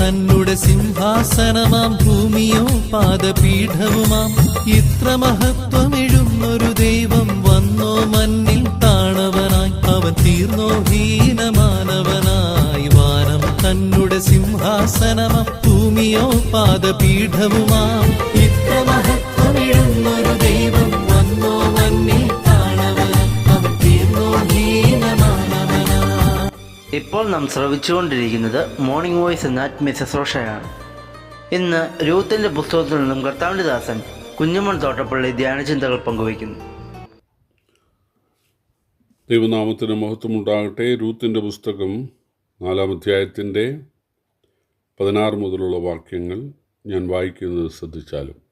തന്നെ സിംഹാസനമാം ഭൂമിയോ പാദപീഠവുമാം. ഇത്ര മഹത്വമെഴുന്നൊരു ദൈവം വന്നോ മന്നിൽ താണവനായി. അവൻ തീർന്നോ ഹീനമാനവനായി. വാനം തന്നുടെ സിംഹാസനമാം ഭൂമിയോ പാദപീഠവുമാം. ഇപ്പോൾ നാം ശ്രവിച്ചുകൊണ്ടിരിക്കുന്നത് മോർണിംഗ് വോയിസ് എന്ന മിസസ് റോഷയാണ് ഇന്ന് രൂത്തിന്റെ പുസ്തകത്തിൽ നിന്നും കർത്താവിന്റെ ദാസൻ കുഞ്ഞുമൺ തോട്ടപ്പള്ളി ധ്യാനചിന്തകൾ പങ്കുവയ്ക്കുന്നു. ദൈവനാമത്തിന് മഹത്വമുണ്ടാകട്ടെ. രൂത്തിന്റെ പുസ്തകം നാലാം അധ്യായത്തിന്റെ പതിനാറ് മുതലുള്ള വാക്യങ്ങൾ ഞാൻ വായിക്കുന്നത് ശ്രദ്ധിച്ചാലും.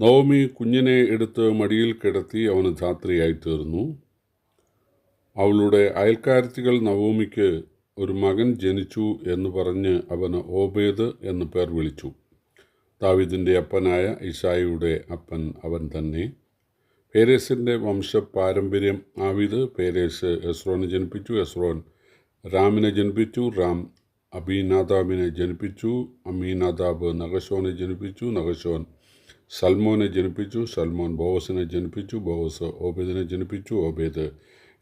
നവമി കുഞ്ഞിനെ എടുത്ത് മടിയിൽ കിടത്തി അവന് ധാത്രിയായി തീർന്നു. അവളുടെ അയൽക്കാരത്തികൾ നവോമിക്ക് ഒരു മകൻ ജനിച്ചു എന്ന് പറഞ്ഞ് അവന് ഓബേദ് എന്ന് പേർ വിളിച്ചു. ദാവിദിന്റെ അപ്പനായ ഇഷായിയുടെ അപ്പൻ അവൻ തന്നെ. പേരേസിന്റെ വംശപാരമ്പര്യം ആവിത്. പേരേസ് എസ്രോനെ ജനിപ്പിച്ചു. എസ്രോൻ രാമിനെ ജനിപ്പിച്ചു. റാം അബീനാദാബിനെ ജനിപ്പിച്ചു. അമീനാദാബ് നഗശോനെ ജനിപ്പിച്ചു. നഗശോൻ സൽമോനെ ജനിപ്പിച്ചു. സൽമോൻ ബോവസിനെ ജനിപ്പിച്ചു. ബോവസ് ഓബേദിനെ ജനിപ്പിച്ചു. ഓബേദ്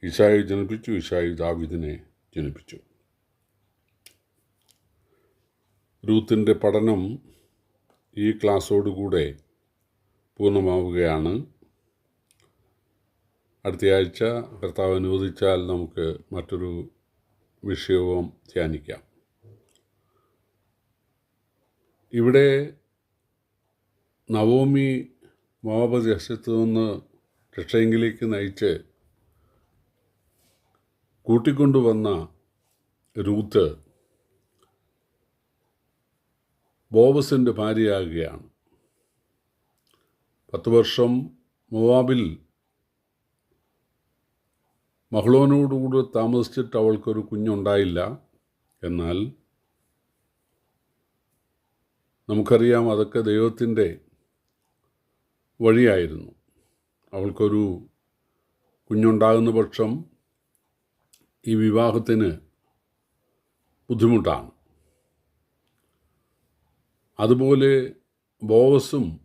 ഇഷായി ജനിപ്പിച്ചു ഇസായി ദാവിദിനെ ജനിപ്പിച്ചു. രൂത്തിന്റെ പഠനം ഈ ക്ലാസ്സോടുകൂടെ പൂർണമാവുകയാണ്. അടുത്തയാഴ്ച കർത്താവ് അനുവദിച്ചാൽ നമുക്ക് മറ്റൊരു വിഷയവും ധ്യാനിക്കാം. ഇവിടെ നവോമി മോവാബ് ദേശത്തു നിന്ന് രക്ഷയെങ്കിലേക്ക് നയിച്ച് കൂട്ടിക്കൊണ്ടുവന്ന രൂത്ത് ബോബസിന്റെ ഭാര്യയാകുകയാണ്. പത്ത് വർഷം മൊവാബിൽ മഹ്ളോനോടുകൂടി താമസിച്ചിട്ട് അവൾക്കൊരു കുഞ്ഞുണ്ടായില്ല. എന്നാൽ നമുക്കറിയാം അതൊക്കെ ദൈവത്തിന്റെ വഴിയായിരുന്നു. അവൾക്കൊരു കുഞ്ഞുണ്ടാകുന്ന പക്ഷം ഈ വിവാഹത്തിന് ബുദ്ധിമുട്ടാണ്. അതുപോലെ ബോവസും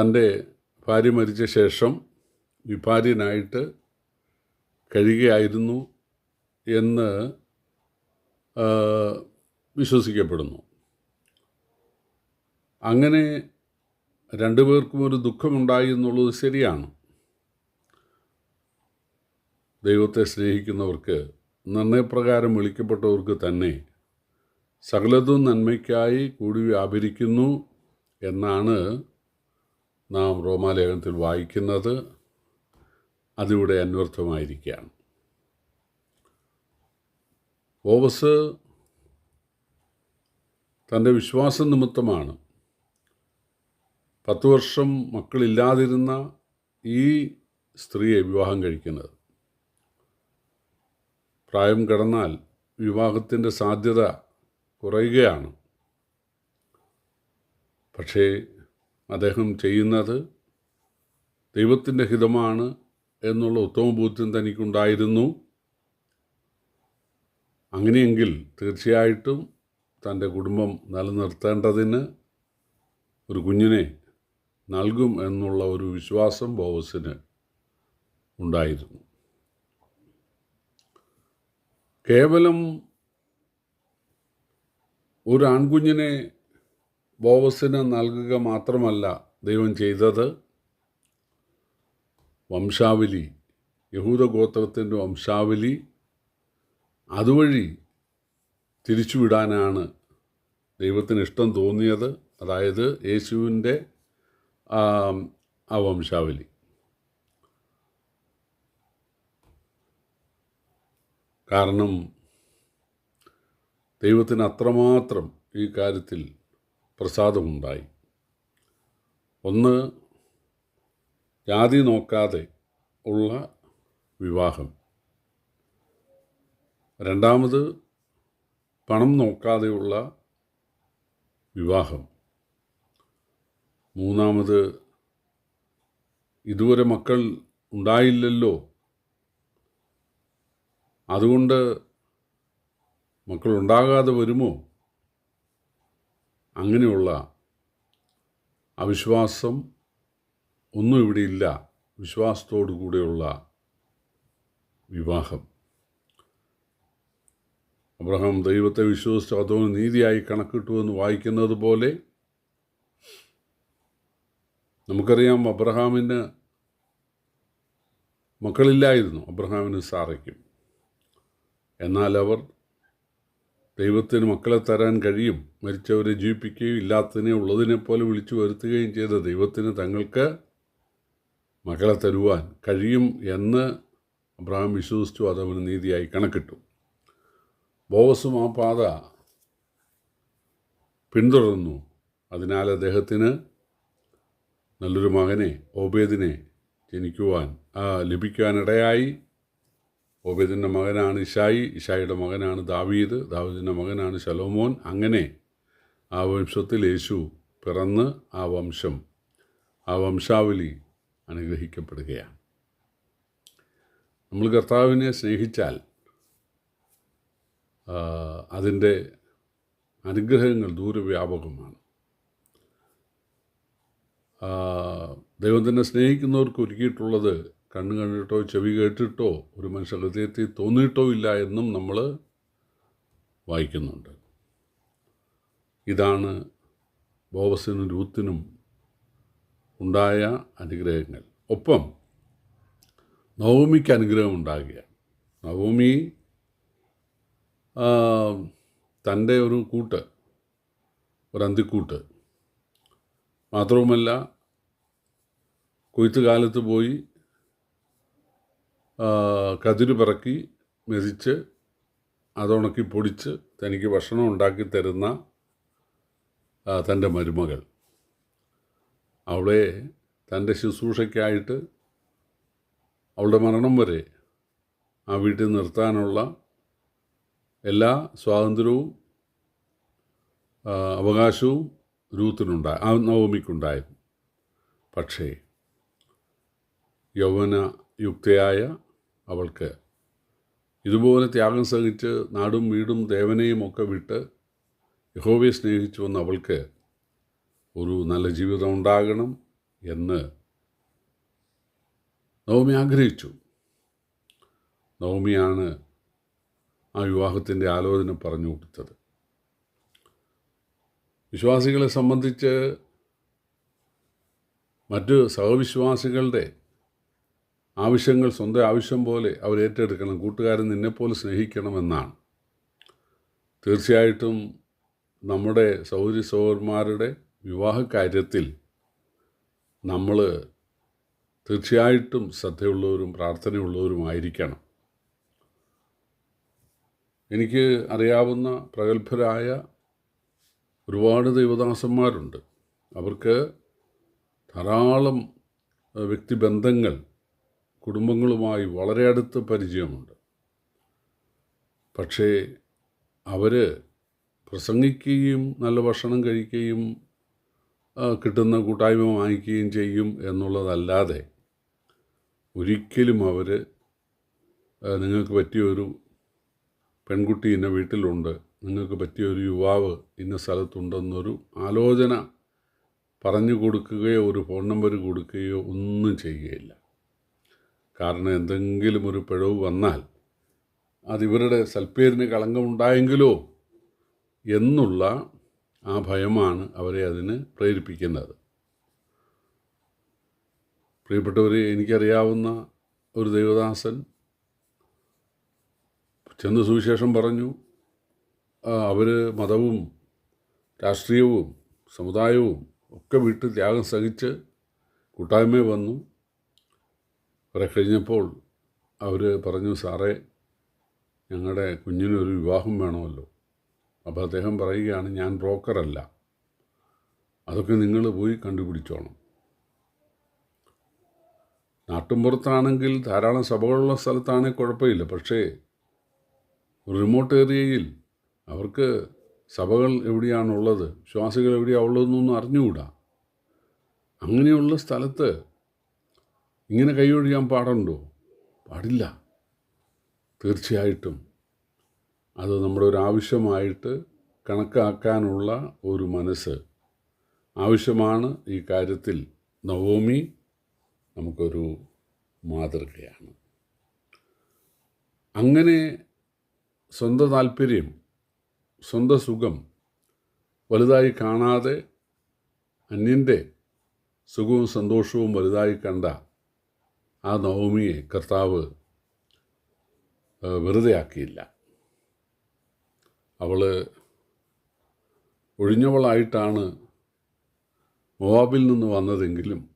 തന്റെ ഭാര്യ മരിച്ച ശേഷം വിഭാര്യനായിട്ട് കഴിയുകയായിരുന്നു എന്ന് വിശ്വസിക്കപ്പെടുന്നു. അങ്ങനെ രണ്ടുപേർക്കും ഒരു ദുഃഖമുണ്ടായി എന്നുള്ളത് ശരിയാണ്. ദൈവത്തെ സ്നേഹിക്കുന്നവർക്ക് നിർണയപ്രകാരം വിളിക്കപ്പെട്ടവർക്ക് തന്നെ സകലതും നന്മയ്ക്കായി കൂടി വ്യാപരിക്കുന്നു എന്നാണ് നാം റോമാലേഖനത്തിൽ വായിക്കുന്നത്. അതിവിടെ അന്വർത്ഥമായിരിക്കുകയാണ്. ഓവസ് തന്റെ വിശ്വാസം നിമിത്തമാണ് പത്ത് വർഷം മക്കളില്ലാതിരുന്ന ഈ സ്ത്രീയെ വിവാഹം കഴിക്കുന്നത്. പ്രായം കടന്നാൽ വിവാഹത്തിന്റെ സാധ്യത കുറയുകയാണ്. പക്ഷേ അദ്ദേഹം ചെയ്യുന്നത് ദൈവത്തിന്റെ ഹിതമാണ് എന്നുള്ള ഉത്തമ ബോധ്യം തനിക്കുണ്ടായിരുന്നു. അങ്ങനെയെങ്കിൽ തീർച്ചയായിട്ടും തന്റെ കുടുംബം നിലനിർത്തേണ്ടതിന് ഒരു കുഞ്ഞിനെ നൽകും എന്നുള്ള ഒരു വിശ്വാസം ബോവസിന് ഉണ്ടായിരുന്നു. കേവലം ഒരു ആൺകുഞ്ഞിനെ ബോവസിന് നൽകുക മാത്രമല്ല ദൈവം ചെയ്തത്. വംശാവലി യഹൂദഗോത്രത്തിന്റെ വംശാവലി അതുവഴി തിരിച്ചുവിടാനാണ് ദൈവത്തിന് ഇഷ്ടം തോന്നിയത്. അതായത് യേശുവിന്റെ ആ വംശാവലി. കാരണം ദൈവത്തിന് അത്രമാത്രം ഈ കാര്യത്തിൽ പ്രസാദമുണ്ടായി. ഒന്ന് ജാതി നോക്കാതെ ഉള്ള വിവാഹം. രണ്ടാമത് പണം നോക്കാതെയുള്ള വിവാഹം. മൂന്നാമത് ഇതുവരെ മക്കൾ ഉണ്ടായില്ലല്ലോ അതുകൊണ്ട് മക്കളുണ്ടാകാതെ വരുമോ? അങ്ങനെയുള്ള അവിശ്വാസം ഒന്നും ഇവിടെ ഇല്ല വിശ്വാസത്തോടു കൂടെയുള്ള വിവാഹം. അബ്രഹാം ദൈവത്തെ വിശ്വസിച്ച് അതോന് നീതിയായി കണക്കിട്ടു എന്ന് വായിക്കുന്നത് പോലെ നമുക്കറിയാം അബ്രഹാമിന് മക്കളില്ലായിരുന്നു. അബ്രഹാമിന് സാറയ്ക്കും. എന്നാൽ അവർ ദൈവത്തിന് മക്കളെ തരാൻ കഴിയും. മരിച്ചവരെ ജീവിപ്പിക്കുകയും ഇല്ലാത്തതിനെ ഉള്ളതിനെ പോലെ വിളിച്ചു വരുത്തുകയും ചെയ്ത ദൈവത്തിന് തങ്ങൾക്ക് മക്കളെ തരുവാൻ കഴിയും എന്ന് അബ്രഹാം വിശ്വസിച്ചു അതവന് നീതിയായി കണക്കിട്ടു. ബോവസും ആ പാത പിന്തുടർന്നു. അതിനാൽ അദ്ദേഹത്തിന് നല്ലൊരു മകനെ ഓബേദിനെ ജനിക്കുവാൻ ലഭിക്കുവാനിടയായി. ഓബേദിന്റെ മകനാണ് ഇഷായി ഇഷായിയുടെ മകനാണ് ദാവീദ് ദാവീദിന്റെ മകനാണ് ശലോമോൻ. അങ്ങനെ ആ വംശത്തിൽ യേശു പിറന്ന് ആ വംശം ആ വംശാവലി അനുഗ്രഹിക്കപ്പെടുകയാണ്. നമ്മൾ കർത്താവിനെ സ്നേഹിച്ചാൽ അതിന്റെ അനുഗ്രഹങ്ങൾ ദൂരവ്യാപകമാണ്. ദൈവം തന്നെ സ്നേഹിക്കുന്നവർക്ക് ഒരുക്കിയിട്ടുള്ളത് കണ്ണ് കണ്ടിട്ടോ ചെവി കേട്ടിട്ടോ ഒരു മനുഷ്യ ഹൃദയത്തിൽ തോന്നിയിട്ടോ ഇല്ല എന്നും നമ്മൾ വായിക്കുന്നുണ്ട്. ഇതാണ് ബോവസിനും രൂത്തിനും ഉണ്ടായ അനുഗ്രഹങ്ങൾ. ഒപ്പം നവമിക്ക് അനുഗ്രഹം ഉണ്ടാകുക നവമി തന്റെ ഒരു കൂട്ട് ഒരു അന്തിക്കൂട്ട്. മാത്രവുമല്ല കൊയ്ത്തുകാലത്ത് പോയി കതിര് പറക്കി മെതിച്ച് അതുണക്കി പൊടിച്ച് തനിക്ക് ഭക്ഷണം ഉണ്ടാക്കി തരുന്ന തന്റെ മരുമകൾ. അവളെ തന്റെ ശുശ്രൂഷയ്ക്കായിട്ട് അവളുടെ മരണം വരെ ആ വീട്ടിൽ നിർത്താനുള്ള എല്ലാ സ്വാതന്ത്ര്യവും അവകാശവും രൂത്തിനുണ്ടായി ആ നവമിക്കുണ്ടായിരുന്നു. പക്ഷേ യൗവനയുക്തയായ അവൾക്ക്. ഇതുപോലെ ത്യാഗം സഹിച്ച് നാടും വീടും ദേവനെയും ഒക്കെ വിട്ട് യഹോവയെ സ്നേഹിച്ചു വന്ന അവൾക്ക് ഒരു നല്ല ജീവിതം ഉണ്ടാകണം എന്ന് നവമി ആഗ്രഹിച്ചു. നവമിയാണ് ആ വിവാഹത്തിന്റെ ആലോചന പറഞ്ഞു കൊടുത്തത്. വിശ്വാസികളെ സംബന്ധിച്ച് മറ്റ് സഹവിശ്വാസികളുടെ ആവശ്യങ്ങൾ സ്വന്തം ആവശ്യം പോലെ അവർ ഏറ്റെടുക്കണം. കൂട്ടുകാരൻ നിന്നെപ്പോലെ സ്നേഹിക്കണമെന്നാണ്. തീർച്ചയായിട്ടും നമ്മുടെ സൗരി വിവാഹ കാര്യത്തിൽ നമ്മൾ തീർച്ചയായിട്ടും ശ്രദ്ധയുള്ളവരും പ്രാർത്ഥനയുള്ളവരുമായിരിക്കണം. എനിക്ക് അറിയാവുന്ന പ്രഗത്ഭരായ ഒരുപാട് ദൈവദാസന്മാരുണ്ട്. അവർക്ക് ധാരാളം വ്യക്തിബന്ധങ്ങൾ കുടുംബങ്ങളുമായി വളരെ അടുത്ത് പരിചയമുണ്ട്. പക്ഷേ അവർ പ്രസംഗിക്കുകയും നല്ല ഭക്ഷണം കഴിക്കുകയും കിട്ടുന്ന കൂട്ടായ്മ വാങ്ങിക്കുകയും ചെയ്യും എന്നുള്ളതല്ലാതെ ഒരിക്കലും അവർ നിങ്ങൾക്ക് പറ്റിയൊരു പെൺകുട്ടി ഇന്ന വീട്ടിലുണ്ട് നിങ്ങൾക്ക് പറ്റിയൊരു യുവാവ് ഇന്ന സ്ഥലത്തുണ്ടെന്നൊരു ആലോചന പറഞ്ഞു കൊടുക്കുകയോ ഒരു ഫോൺ നമ്പർ കൊടുക്കുകയോ ഒന്നും ചെയ്യുകയില്ല. കാരണം എന്തെങ്കിലും ഒരു പിഴവ് വന്നാൽ അതിവരുടെ സൽപ്പേരിന് കളങ്കമുണ്ടായെങ്കിലോ എന്നുള്ള ആ ഭയമാണ് അവരെ അതിന് പ്രേരിപ്പിക്കുന്നത്. പ്രിയപ്പെട്ടവരെ എനിക്കറിയാവുന്ന ഒരു ദൈവദാസൻ ചെന്ന് സുവിശേഷം പറഞ്ഞു അവർ മതവും രാഷ്ട്രീയവും സമുദായവും ഒക്കെ വിട്ട് ത്യാഗം സഹിച്ച് കൂട്ടായ്മ വന്നു. കുറെ കഴിഞ്ഞപ്പോൾ അവർ പറഞ്ഞു സാറേ ഞങ്ങളുടെ കുഞ്ഞിനൊരു വിവാഹം വേണമല്ലോ. അപ്പോൾ അദ്ദേഹം പറയുകയാണ് ഞാൻ ബ്രോക്കറല്ല അതൊക്കെ നിങ്ങൾ പോയി കണ്ടുപിടിച്ചോണം. നാട്ടുമ്പുറത്താണെങ്കിൽ ധാരാളം സഭകളുള്ള സ്ഥലത്താണെങ്കിൽ കുഴപ്പമില്ല. പക്ഷേ റിമോട്ട് ഏരിയയിൽ അവർക്ക് സഭകൾ എവിടെയാണുള്ളത് വിശ്വാസികൾ എവിടെയാണ് ഉള്ളതെന്നൊന്നും അറിഞ്ഞുകൂടാ. അങ്ങനെയുള്ള സ്ഥലത്ത് ഇങ്ങനെ കൈയൊഴിയാൻ പാടുണ്ടോ? പാടില്ല. തീർച്ചയായിട്ടും. അത് നമ്മുടെ ഒരു ആവശ്യമായിട്ട് കണക്കാക്കാനുള്ള ഒരു മനസ്സ്. ആവശ്യമാണ് ഈ കാര്യത്തിൽ. നവോമി നമുക്കൊരു മാതൃകയാണ്. അങ്ങനെ സ്വന്തം താല്പര്യം സ്വന്തം സുഖം വലുതായി കാണാതെ അന്യന്റെ സുഖവും സന്തോഷവും വലുതായി കണ്ട ആ നവമിയെ കർത്താവ് വെറുതെയാക്കിയില്ല. അവൾ ഒഴിഞ്ഞവളായിട്ടാണ് മൊവാബിൽ നിന്ന് വന്നതെങ്കിലും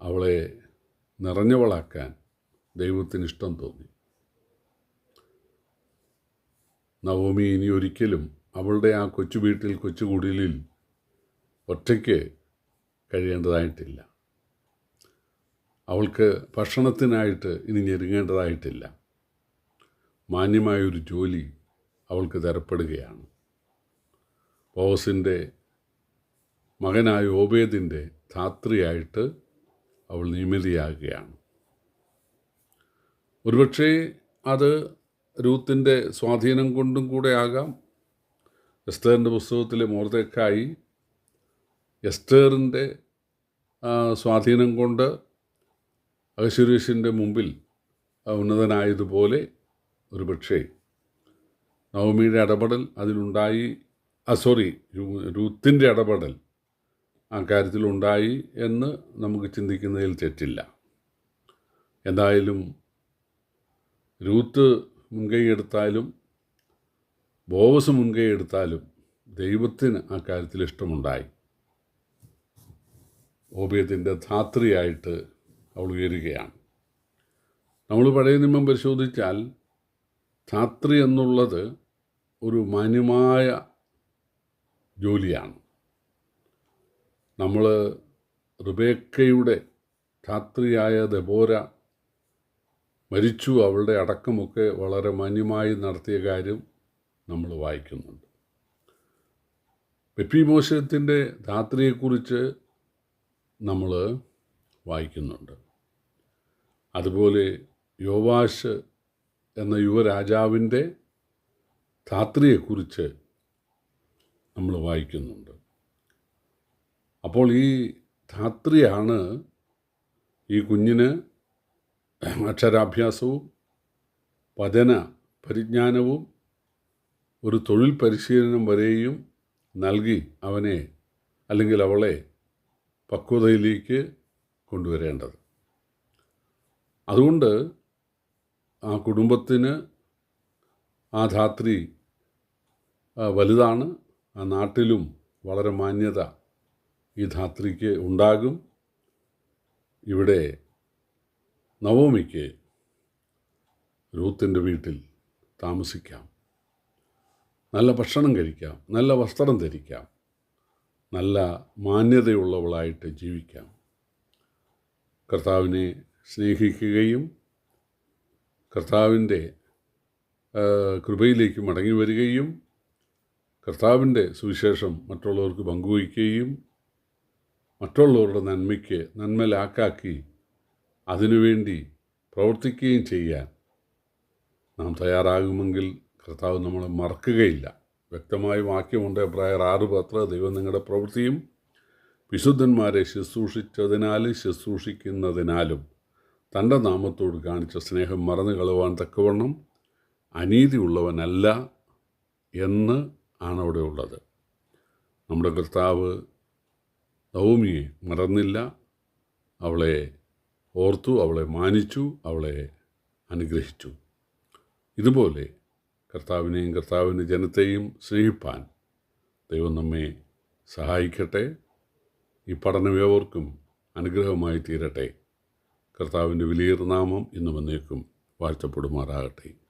അവളെ നിറഞ്ഞവളാക്കാൻ ദൈവത്തിന് ഇഷ്ടം തോന്നി. നവോമി ഇനി ഒരിക്കലും അവളുടെ ആ കൊച്ചു വീട്ടിൽ കൊച്ചുകുടിലിൽ ഒറ്റയ്ക്ക് കഴിയേണ്ടതായിട്ടില്ല. അവൾക്ക് ഭക്ഷണത്തിനായിട്ട് ഇനി ഞെരുങ്ങേണ്ടതായിട്ടില്ല. മാന്യമായൊരു ജോലി അവൾക്ക് തരപ്പെടുകയാണ്. ബോസിന്റെ മകനായ ഓബേദിന്റെ ധാത്രിയായിട്ട് അവൾ നിയമിതയാകുകയാണ്. ഒരുപക്ഷേ അത് രൂത്തിന്റെ സ്വാധീനം കൊണ്ടും കൂടെ ആകാം. എസ്തേറിന്റെ പുസ്തകത്തിലെ മോർദേക്കായി എസ്തേറിന്റെ സ്വാധീനം കൊണ്ട് അഹശ്വരീഷിന്റെ മുമ്പിൽ ഉന്നതനായതുപോലെ ഒരു പക്ഷേ നവമിയുടെ ഇടപെടൽ അതിലുണ്ടായി ആ സോറി രൂത്തിന്റെ ഇടപെടൽ ആ കാര്യത്തിലുണ്ടായി എന്ന് നമുക്ക് ചിന്തിക്കുന്നതിൽ തെറ്റില്ല. എന്തായാലും രൂത്ത് മുൻകൈ എടുത്താലും ബോവസ് മുൻകൈ എടുത്താലും ദൈവത്തിന് ആ കാര്യത്തിൽ ഇഷ്ടമുണ്ടായി. ഓബിയത്തിന്റെ ധാത്രിയായിട്ട് അവൾ ഉയരുകയാണ്. നമ്മൾ പഴയ നിയമം പരിശോധിച്ചാൽ ധാത്രി എന്നുള്ളത് ഒരു മാന്യമായ ജോലിയാണ്. നമ്മൾ റുബേക്കയുടെ ധാത്രിയായ ദബോര മരിച്ചു. അവളുടെ അടക്കമൊക്കെ വളരെ മാന്യമായി നടത്തിയ കാര്യം നമ്മൾ വായിക്കുന്നുണ്ട്. പെപ്പി മോശത്തിന്റെ ധാത്രിയെക്കുറിച്ച് നമ്മൾ വായിക്കുന്നുണ്ട്. അതുപോലെ യോവാഷ് എന്ന യുവരാജാവിന്റെ ധാത്രിയെക്കുറിച്ച് നമ്മൾ വായിക്കുന്നുണ്ട്. അപ്പോൾ ഈ ധാത്രിയാണ് ഈ കുഞ്ഞിന് അക്ഷരാഭ്യാസവും വചന പരിജ്ഞാനവും ഒരു തൊഴിൽ പരിശീലനം വരെയും നൽകി അവനെ അല്ലെങ്കിൽ അവളെ പക്വതയിലേക്ക് കൊണ്ടുവരേണ്ടത്. അതുകൊണ്ട് ആ കുടുംബത്തിന് ആ ധാത്രി വലുതാണ്. ആ നാട്ടിലും വളരെ മാന്യത ഈ ധാത്രിക്ക് ഉണ്ടാകും. ഇവിടെ നവോമിക്ക് രൂത്തിന്റെ വീട്ടിൽ താമസിക്കാം. നല്ല ഭക്ഷണം കഴിക്കാം നല്ല വസ്ത്രം ധരിക്കാം നല്ല മാന്യതയുള്ളവളായിട്ട് ജീവിക്കാം. കർത്താവിനെ സ്നേഹിക്കുകയും കർത്താവിന്റെ കൃപയിലേക്ക് മടങ്ങി വരികയും കർത്താവിന്റെ സുവിശേഷം മറ്റുള്ളവർക്ക് പങ്കുവയ്ക്കുകയും മറ്റുള്ളവരുടെ നന്മയ്ക്ക് നന്മലാക്കാക്കി അതിനുവേണ്ടി പ്രവർത്തിക്കുകയും ചെയ്യാൻ നാം തയ്യാറാകുമെങ്കിൽ കർത്താവ് നമ്മളെ മറക്കുകയില്ല. വ്യക്തമായ വാക്യമുണ്ട് പ്രായർ ആറ് പത്ര ദൈവം നിങ്ങളുടെ പ്രവൃത്തിയും വിശുദ്ധന്മാരെ ശുശ്രൂഷിച്ചതിനാലും ശുശ്രൂഷിക്കുന്നതിനാലും തന്റെ നാമത്തോട് കാണിച്ച സ്നേഹം മറന്നു കളവാൻ തക്കവണ്ണം അനീതിയുള്ളവനല്ല എന്ന് ആണ് അവിടെ ഉള്ളത്. നമ്മുടെ കർത്താവ് നവമിയെ മറന്നില്ല. അവളെ ഓർത്തു അവളെ മാനിച്ചു അവളെ അനുഗ്രഹിച്ചു. ഇതുപോലെ കർത്താവിനെയും കർത്താവിന്റെ ജനത്തെയും സ്നേഹിപ്പാൻ ദൈവം നമ്മെ സഹായിക്കട്ടെ. ഈ പഠനം ഏവർക്കും അനുഗ്രഹമായി തീരട്ടെ. കർത്താവിന്റെ വലിയ നാമം എന്നേക്കും വാഴ്ത്തപ്പെടുമാറാകട്ടെ.